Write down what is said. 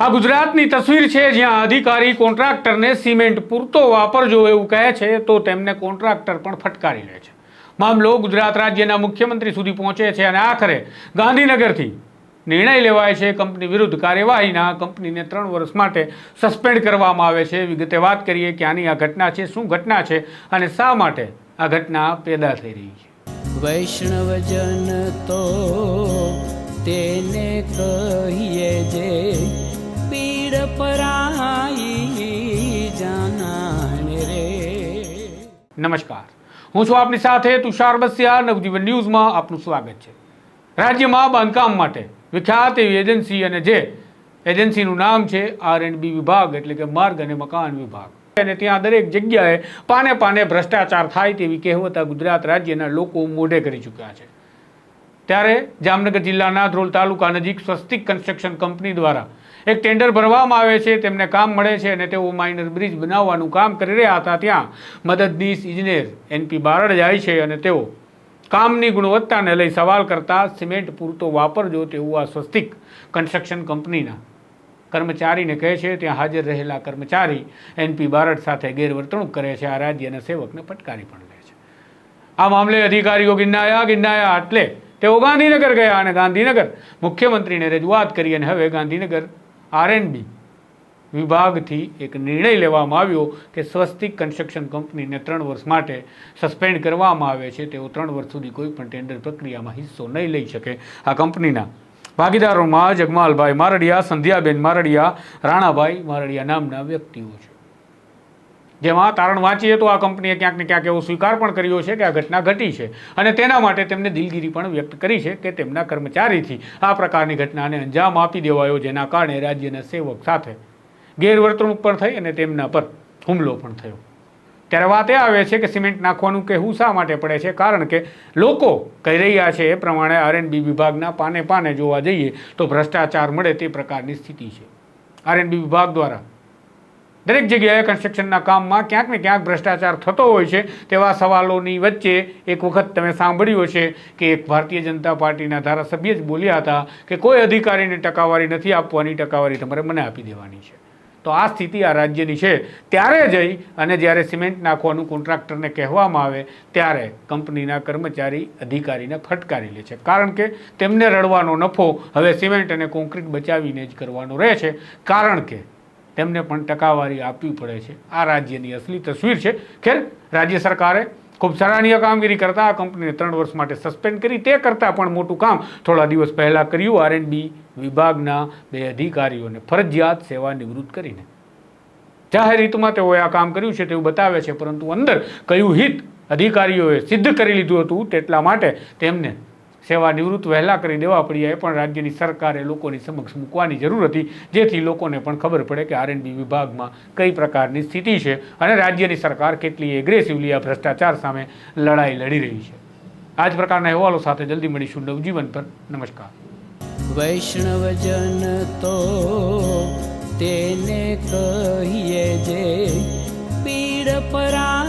આ ગુજરાતની તસવીર છે જ્યાં અધિકારી કોન્ટ્રાક્ટરને સિમેન્ટ પૂરતો વાપરજો એવું કહે છે, તો તેમને કોન્ટ્રાક્ટર પણ ફટકારી લે છે. મામલો ગુજરાત રાજ્યના મુખ્યમંત્રી સુધી પહોંચે છે અને આખરે ગાંધીનગરથી નિર્ણય લેવાય છે, કંપની વિરુદ્ધ કાર્યવાહીના કંપનીને ત્રણ વર્ષ માટે સસ્પેન્ડ કરવામાં આવે છે. વિગતે વાત કરીએ કે આની આ ઘટના છે, શું ઘટના છે અને શા માટે આ ઘટના પેદા થઈ રહી છે. વૈષ્ણવજન તો તેને કહીએ જે પરાઈ જાનાને રે નમસ્કાર. હું છું આપની સાથે તુષાર બસિયા, નવજીવન ન્યૂઝમાં આપનું સ્વાગત છે. રાજ્યમાં બાંધકામ માટે વિખ્યાત એવી એજન્સી અને જે એજન્સીનું નામ છે આર એન્ડ બી વિભાગ, એટલે કે માર્ગ અને મકાન વિભાગ. અને ત્યાં દરેક જગ્યાએ પાને પાને ભ્રષ્ટાચાર થાય તેવી કહેવત ગુજરાત રાજ્યના લોકો મોઢે કરી ચૂક્યા છે. ત્યારે જામનગર જિલ્લાના ધ્રોલ તાલુકા નજીક સ્વસ્તિક કન્સ્ટ્રક્શન કંપની દ્વારા એક ટેન્ડર ભરવામાં આવે છે, તેમને કામ મળે છે અને તેઓ માઇનર બ્રિજ બનાવવાનું કામ કરી રહ્યા હતા. ત્યાં મદદનીશ ઇજનેર એનપી બારડ જાય છે અને તેઓ કામની ગુણવત્તાને લઈ સવાલ કરતા સિમેન્ટ પૂરતો વાપરજો તેવું આ સ્વસ્તિક કન્સ્ટ્રક્શન કંપનીના કર્મચારીને કહે છે. ત્યાં હાજર રહેલા કર્મચારી એનપી બારડ સાથે ગેરવર્તણૂક કરે છે. આ રાજ્યના સેવકને ફટકારી પણ લે છે. આ મામલે અધિકારીઓ ગિન્નાયા ગિન્નાયા એટલે તેઓ ગાંધીનગર ગયા અને ગાંધીનગર મુખ્યમંત્રીને રજૂઆત કરી અને હવે ગાંધીનગર આરએનબી વિભાગથી એક નિર્ણય લેવામાં આવ્યો કે સ્વસ્તિક કન્સ્ટ્રક્શન કંપનીને ત્રણ વર્ષ માટે સસ્પેન્ડ કરવામાં આવે છે. તેઓ ત્રણ વર્ષ સુધી કોઈ પણ ટેન્ડર પ્રક્રિયામાં હિસ્સો નહીં લઈ શકે. આ કંપનીના ભાગીદારોમાં જગમાલભાઈ મારડિયા, સંધ્યાબેન મારડિયા, રાણાભાઈ મારડિયા નામના વ્યક્તિઓ છે. જેમાં તારણ વાંચીએ તો આ કંપનીએ ક્યાંક ને ક્યાંક એવો સ્વીકાર પણ કર્યો છે કે આ ઘટના ઘટી છે. અને તેના માટે તેમને દિલગીરી પણ વ્યક્ત કરી છે કે તેમના કર્મચારીથી આ પ્રકારની ઘટનાને અંજામ આપી દેવાયો જેના કારણે રાજ્યના સેવક સાથે ગેરવર્તણૂક પણ થઈ અને તેમના પર હુમલો પણ થયો. ત્યારે વાત એ આવે છે કે સિમેન્ટ નાખવાનું કહેવું શા માટે પડે છે? કારણ કે લોકો કહી રહ્યા છે એ પ્રમાણે આરએનબી વિભાગના પાને પાને જોવા જઈએ તો ભ્રષ્ટાચાર મળે તે પ્રકારની સ્થિતિ છે. આરએનબી વિભાગ દ્વારા દરેક જગ્યાએ કન્સ્ટ્રક્શનના કામમાં ક્યાંક ને ક્યાંક ભ્રષ્ટાચાર થતો હોય છે. તેવા સવાલોની વચ્ચે એક વખત તમે સાંભળ્યું છે કે એક ભારતીય જનતા પાર્ટીના ધારાસભ્ય જ બોલ્યા હતા કે કોઈ અધિકારીને ટકાવારી નથી આપવાની, ટકાવારી તમારે મને આપી દેવાની છે. તો આ સ્થિતિ આ રાજ્યની છે. ત્યારે જઈ અને જ્યારે સિમેન્ટ નાખવાનું કોન્ટ્રાક્ટરને કહેવામાં આવે, ત્યારે કંપનીના કર્મચારી અધિકારીને ફટકારી લે છે. કારણ કે તેમને રડવાનો નફો હવે સિમેન્ટ અને કોન્ક્રીટ બચાવીને જ કરવાનો રહે છે. કારણ કે તેમને પણ ટકાવારી આપવી પડે છે. આ રાજ્યની અસલી તસવીર છે. ખેર, રાજ્ય સરકારે ખૂબ સરાહનીય કામગીરી કરતાં આ કંપનીને ત્રણ વર્ષ માટે સસ્પેન્ડ કરી. તે કરતાં પણ મોટું કામ થોડા દિવસ પહેલાં કર્યું. આર વિભાગના બે અધિકારીઓને ફરજિયાત સેવા નિવૃત્ત કરીને. જાહેર હિતમાં તેઓએ આ કામ કર્યું છે તેવું બતાવે છે. પરંતુ અંદર કયું હિત અધિકારીઓએ સિદ્ધ કરી લીધું હતું તેટલા માટે તેમને સેવા નિવૃત્ત વહેલા કરી દેવા પડી. એ પણ રાજ્યની સરકારે લોકોની સમક્ષ મૂકવાની જરૂર હતી. જેથી લોકોને પણ ખબર પડે કે આરએનબી વિભાગમાં કઈ પ્રકારની સ્થિતિ છે અને રાજ્યની સરકાર કેટલી એગ્રેસિવલી આ ભ્રષ્ટાચાર સામે લડાઈ લડી રહી છે. આ જ પ્રકારના અહેવાલો સાથે જલ્દી મળીશું નવજીવન પર. નમસ્કાર. વૈષ્ણવજન તો તેને કહીએ જે પીડ પરાઈ